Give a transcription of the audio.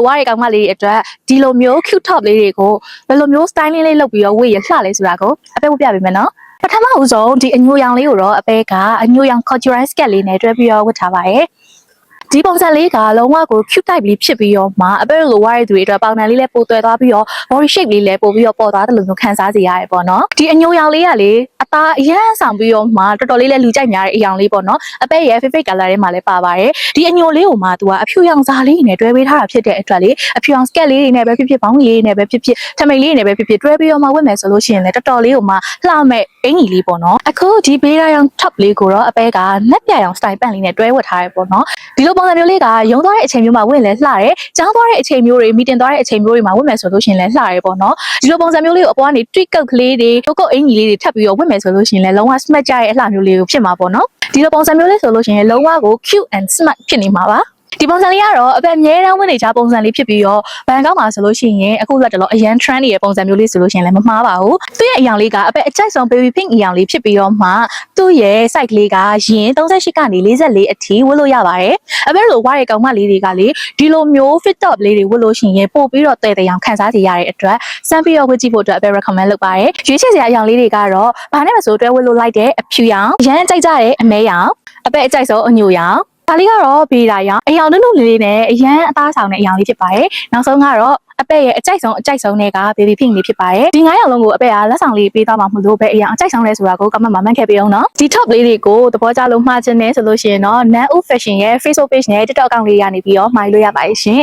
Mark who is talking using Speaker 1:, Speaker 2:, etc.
Speaker 1: လိုဝါးရဲ့ကောင်မလေးတွေအတွက်ဒီလိုမျိုး cute top လေးတွေကိုဘယ်လိုမျိုး styling လေးလုပ်ပြီးတော့ဝေ့ရလှလဲဆိုတာကိုအပဲဝပြပေးမယ်နော်ပထမဦးဆုံးဒီအညိုရောင်လေးကိုတော့အပဲကအညိုရောင် corduroy skirt လေးနဲ့တွဲပြီးတော့ဝတ်ထားပါတယ် ဒီပုံစံလေးကလုံးဝကို cute type လေးဖြစ်ပြီးတော့မှအပဲလိုဝါးရဲ့သူတွေအတွက်ပေါင်တန်လေးလည်းပိုသွဲသွားပြီးတော့ body shape လေးလည်းပို့ပြီးတော့ပေါ်သွားတယ်လို့မျိုးခံစားစေရတယ်ပေါ့နော်ဒီအညိုရောင်လေးကလေအသားအရန်ဆောင်ပြီးတော့မှတော်တော်လေးလည်းလူကြိုက်များတဲ့အရောင်လေးပေါ့နော်အပဲရဲ့ favorite color ထဲမှာလည်းပါပါတယ်ဒီအညိုလေးကိုမှသူကအဖြူရောင်စားလေးနဲ့တွဲပေးထားတာဖြစ်တဲ့အတွက်လေအဖြူရောင် skirt လေးတွေနဲ့ပဲဖြစ်ဖြစ်ဘောင်းကြီးလေးနဲ့ပဲဖြစ်ဖြစ်ထမိန်လေးနဲ့ပဲဖြစ်ဖြစ်တွဲပြီးတော့မှဝတ်မယ်ဆိုလို့ရှိရင်လည်းတော်တော်လေးကိုမှလှမဲ့အင်ကြီးလေးပေါ့နော်အခုဒီဘေးရာရောင် top လေးကိုတော့အပဲကနက်ပြရောင် style ပန့်လေးနဲ့တွဲဝတ်ထားရပေါ့နော်ဒီလိုပုံစံမျိုးလေးကရုံသွားတဲ့အချိန်မျိုးမှာဝတ်ရင်လည်းလှတယ်ကျောင်းသွားတဲ့အချိန်မျိုးတွေမီတင်သွားတဲ့အချိန်မျိုးတွေမှာဝတ်မယ်ဆိုလို့ရှိရင်လည်းလှတယ်ပေါ့နော်ဒီလိုပုံစံမျိုးလေးကိုအပေါ်ကနေ tweak ကုတ်ကလေးတွေကုတ်ကုတ်အင်ကြီးလေးတွေထပ်ပြီးတော့ဝတ်မယ်ဆိုလို့ရှိရင်လည်းလုံးဝ smart ကြရဲ့အလှမျိုးလေးကိုဖြစ်မှာပေါ့နော်ဒီလိုပုံစံမျိုးလေးဆိုလို့ရှိရင်လုံးဝကို cute and smart ဖြစ်နေမှာပါ ဒီပုံစံလေးကတော့အပက်အမြဲတမ်းဝင်နေကြပုံစံလေးဖြစ်ပြီးတော့ဘန်ကောက်မှာဆိုလို့ရှိရင်အခုလက်တလောအရန် trend ရဲ့ပုံစံမျိုးလေးဆိုလို့ရှိရင်လည်းမမှားပါဘူးသူ့ရဲ့အရောင်လေးကအပက်အကြိုက်ဆုံး baby pink အရောင်လေးဖြစ်ပြီးတော့မှသူ့ရဲ့ site လေးကရင်38ကနေ44အထိဝတ်လို့ရပါတယ်အပက်လိုဝါရဲ့ကောင်မလေးတွေကလေဒီလိုမျိုး fit top လေးတွေဝတ်လို့ရှိရင်ပို့ပြီးတော့တဲ့တဲ့အောင်ခံစားစေရတဲ့အတွက်စမ်းပြီးတော့ဝတ်ကြည့်ဖို့အတွက်အပဲ recommend လုပ်ပါတယ်ရွေးချယ်စရာအရောင်လေးတွေကတော့ဘာနဲ့မဆိုတွဲဝတ်လို့လိုက်တဲ့အဖြူရောင်ရမ်းကြိုက်ကြတဲ့အမဲရောင်အပဲအကြိုက်ဆုံးအညိုရောင် ဒါလေးကတော့ဘေးတာရောင်အရောင်နုနုလေးလေးနဲ့အရန်အသားဆောင်တဲ့အရောင်လေးဖြစ်ပါတယ်နောက်ဆုံးကတော့အပဲရဲ့အကြိုက်ဆုံးအကြိုက်ဆုံးတွေက baby pink လေးဖြစ်ပါတယ်ဒီ9ရောင်လုံးကိုအပဲကလက်ဆောင်လေးပေးသွားမှာမလို့ပဲအရောင်အကြိုက်ဆုံးလဲဆိုတာကို comment မှာမှတ်ခဲ့ပေးအောင်နော်ဒီ top လေးတွေကိုသဘောကျလို့မှားချင်တယ်ဆိုလို့ရှိရင်တော့ nan u fashion ရဲ့ facebook page နဲ့ tiktok account လေးရနေပြီးတော့မှာယူလို့ရပါတယ်ရှင်